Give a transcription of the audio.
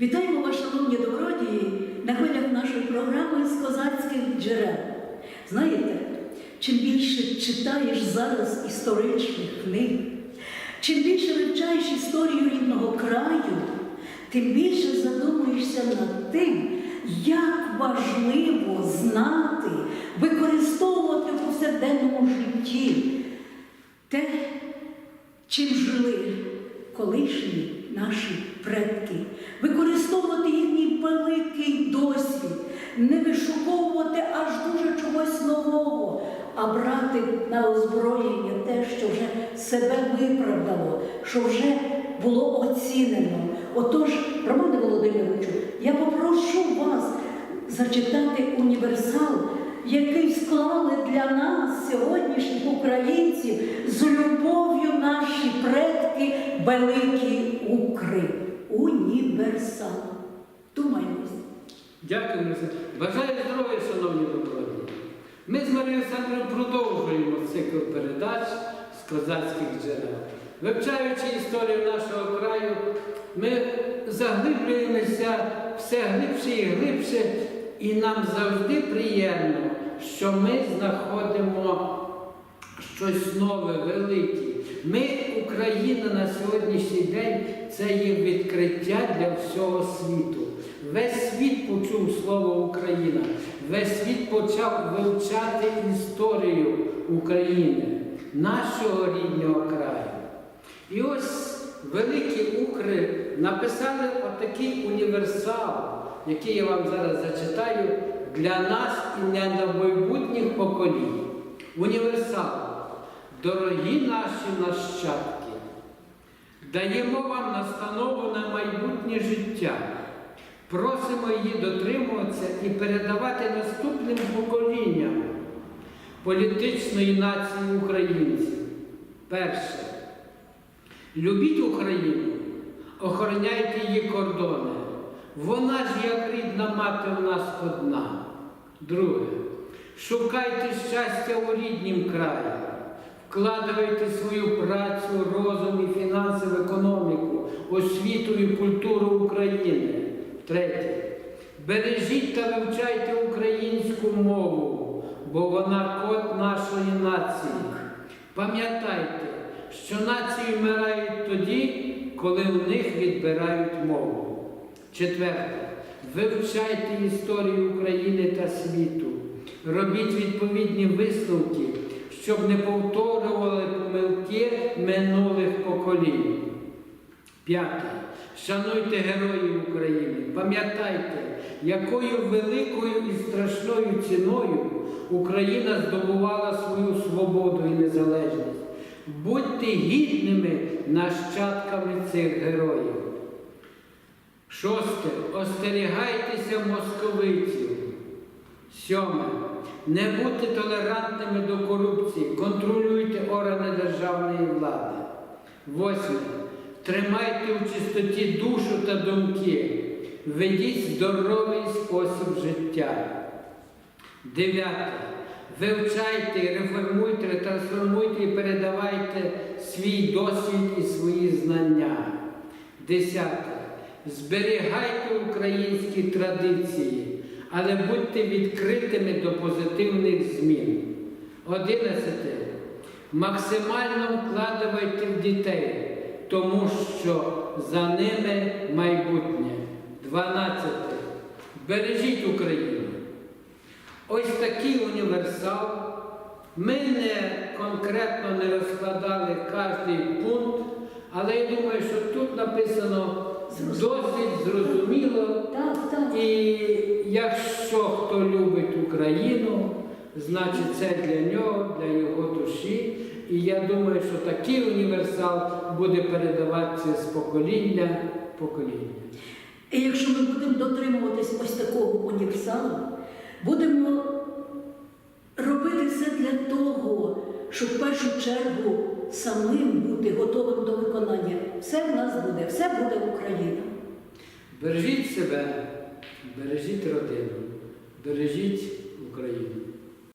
Вітаємо вас, шановні добродії, на хвилях нашої програми з козацьких джерел. Знаєте, чим більше читаєш зараз історичних книг, чим більше вивчаєш історію рідного краю, тим більше задумуєшся над тим, як важливо знати, використовувати в повсякденному житті те, чим жили колишні наші предки, використовувати їхній великий досвід, не вишуковувати аж дуже чогось нового, а брати на озброєння те, що вже себе виправдало, що вже було оцінено. Отож, Романе Володимировичу, я попрошу вас зачитати універсал, який склали для нас, сьогоднішніх українців, з любов'ю великі укри. Універсал. Думаємось. Мирослав. Бажаю здоров'я, шановні добродії. Ми з Марією Олександрою продовжуємо цикл передач з козацьких джерел. Вивчаючи історію нашого краю, ми заглиблюємося все глибше і глибше, і нам завжди приємно, що ми знаходимо щось нове, велике. Ми, Україна на сьогоднішній день, це є відкриття для всього світу. Весь світ почув слово Україна, весь світ почав вивчати історію України, нашого рідного краю. І ось великі укри написали отакий універсал, який я вам зараз зачитаю для нас і для майбутніх поколінь. Універсал. Дорогі наші нащадки, даємо вам настанову на майбутнє життя. Просимо її дотримуватися і передавати наступним поколінням політичної нації українців. Перше. Любіть Україну, охороняйте її кордони. Вона ж як рідна мати в нас одна. Друге. Шукайте щастя у ріднім краї. Вкладайте свою працю, розум і фінанси в економіку, освіту і культуру України. Третє. Бережіть та вивчайте українську мову, бо вона код нашої нації. Пам'ятайте, що нації вмирають тоді, коли у них відбирають мову. Четверте. Вивчайте історію України та світу. Робіть відповідні висновки, щоб не повторювали помилки минулих поколінь. П'яте. Шануйте героїв України. Пам'ятайте, якою великою і страшною ціною Україна здобувала свою свободу і незалежність. Будьте гідними нащадками цих героїв. Шосте. Остерігайтеся московитів. Сьоме. Не будьте толерантними до корупції, контролюйте органи державної влади. Восьме. Тримайте у чистоті душу та думки. Ведіть здоровий спосіб життя. Дев'яте. Вивчайте, реформуйте, трансформуйте і передавайте свій досвід і свої знання. Десяте. Зберігайте українські традиції, але будьте відкритими до позитивних змін. Одинадцяте. Максимально вкладайте в дітей, тому що за ними майбутнє. Дванадцяте. Бережіть Україну. Ось такий універсал. Ми не конкретно не розкладали кожний пункт, але я думаю, що тут написано досить зрозуміло. Так, так. І якщо хто любить Україну, значить це для нього, для його душі. І я думаю, що такий універсал буде передаватися з покоління в покоління. І якщо ми будемо дотримуватись ось такого універсалу, будемо робити все для того, щоб в першу чергу самим бути готовим до виконання. Все в нас буде, все буде Україна. Бережіть себе, бережіть родину, бережіть Україну.